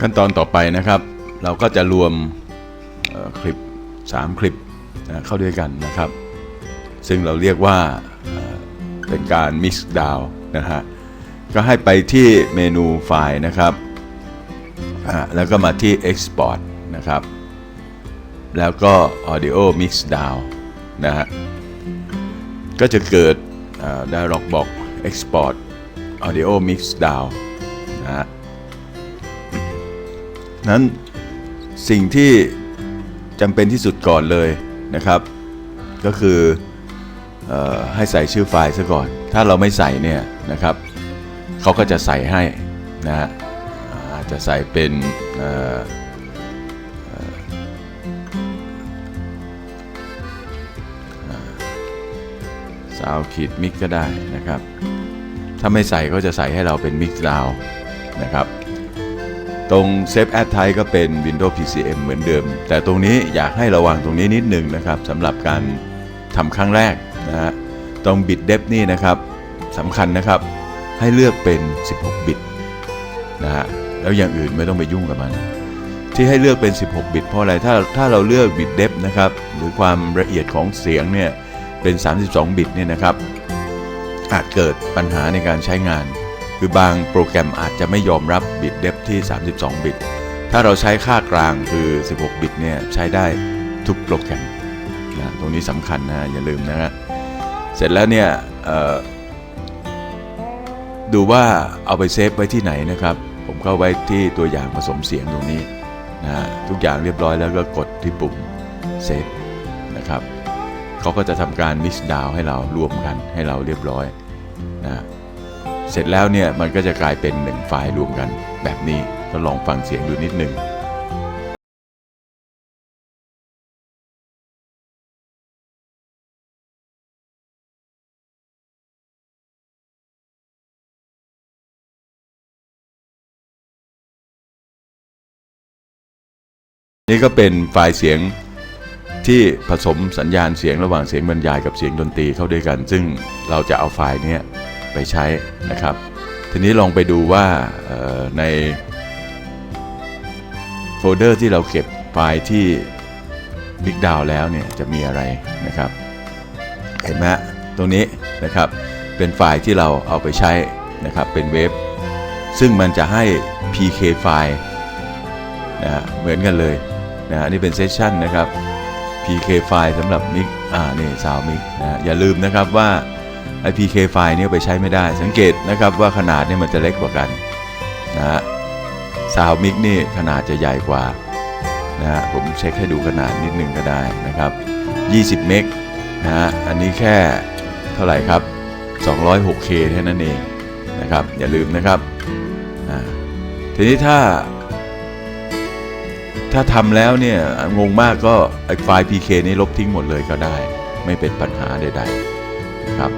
ขั้นตอนต่อไปนะครับ เราก็จะรวมคลิป 3 คลิปเข้าด้วยกันนะครับ ซึ่งเราเรียกว่าเป็นการ mix down นะฮะก็ให้ไปที่เมนูไฟล์นะครับ แล้วก็มาที่ export นะครับ แล้วก็ audio mix down นะฮะ ก็จะเกิดเอ่อ dialog box export audio mix down นะฮะ นั้นสิ่งที่จำเป็นที่สุดก่อนเลยนะครับ ก็คือออให้ใส่ชื่อไฟล์ซะก่อน ถ้าเราไม่ใส่เนี่ยนะครับเขาก็จะใส่ให้นะฮะอาจจะใส่เป็นซาวขีดมิกก็ได้นะครับ ถ้าไม่ใส่ก็จะใส่ให้เราเป็นมิกดาวนะครับ ตรง Save As Type ก็เป็น Windows PCM เหมือนเดิม แต่ตรงนี้อยากให้ระวังตรงนี้นิดนึงนะครับสำหรับการทำครั้งแรกนะฮะตรง Bit Depth นี่นะครับสำคัญนะครับให้เลือกเป็น 16 บิตนะฮะแล้วอย่างอื่นไม่ต้องไปยุ่งกับมัน ที่ให้เลือกเป็น 16 บิตเพราะอะไรถ้าถ้าเราเลือก Bit Depth นะครับหรือความละเอียดของเสียงเนี่ยเป็น 32 บิตเนี่ยนะครับอาจเกิดปัญหาในการใช้งาน คือบางโปรแกรมอาจจะไม่ยอมรับบิตเดฟที่ 32 บิต ถ้าเราใช้ค่ากลางคือ 16 บิตเนี่ยใช้ได้ทุกโปรแกรมนะตรงนี้สำคัญนะอย่าลืมนะฮะเสร็จแล้วเนี่ยดูว่าเอาไปเซฟไว้ที่ไหนนะครับ ผมเข้าไว้ที่ตัวอย่างผสมเสียงตรงนี้นะฮะทุกอย่างเรียบร้อยแล้วก็กดที่ปุ่มเซฟนะครับเขาก็จะทำการ mix down ให้เรารวมกันให้เราเรียบร้อยนะ เสร็จแล้วเนี่ยมันก็จะกลายเป็นหนึ่งไฟล์รวมกัน แบบนี้ก็ลองฟังเสียงดูนิดนึงนี่ก็เป็นไฟล์เสียงที่ผสมสัญญาณเสียงระหว่างเสียงบรรยายกับเสียงดนตรีเข้าด้วยกัน ซึ่งเราจะเอาไฟล์เนี้ย ไปใช้นะครับ ทีนี้ลองไปดูว่าในโฟลเดอร์ที่เราเก็บไฟล์ที่ Big Down แล้วเนี่ยจะมีอะไรนะครับ เห็นไหมตรงนี้นะครับเป็นไฟล์ที่เราเอาไปใช้นะครับเป็นเว็บ ซึ่งมันจะให้ PK ไฟล์นะฮะเหมือนกันเลยนะฮะนี่เป็นเซสชันนะครับ PK ไฟล์สำหรับมิกอ่านี่ซาวมิกนะฮะอย่าลืมนะครับว่า ไอ PK ไฟล์เนี่ยไปใช้ไม่ได้ สังเกตนะครับว่าขนาดเนี่ยมันจะเล็กกว่ากันนะฮะซาวมิกนี่ขนาดจะใหญ่กว่านะฮะผมเช็คให้ดูขนาดนิดนึงก็ได้นะครับ 20 เมกนะฮะอันนี้แค่เท่าไหร่ครับ 206K แค่านั้นเองนะครับอย่าลืมนะครับทีนี้ถ้า ถ้าทำแล้วเนี่ยงงมากก็ไอไฟล์ PK นี้ลบทิ้งหมดเลยก็ได้ ไม่เป็นปัญหาใดๆนะครับ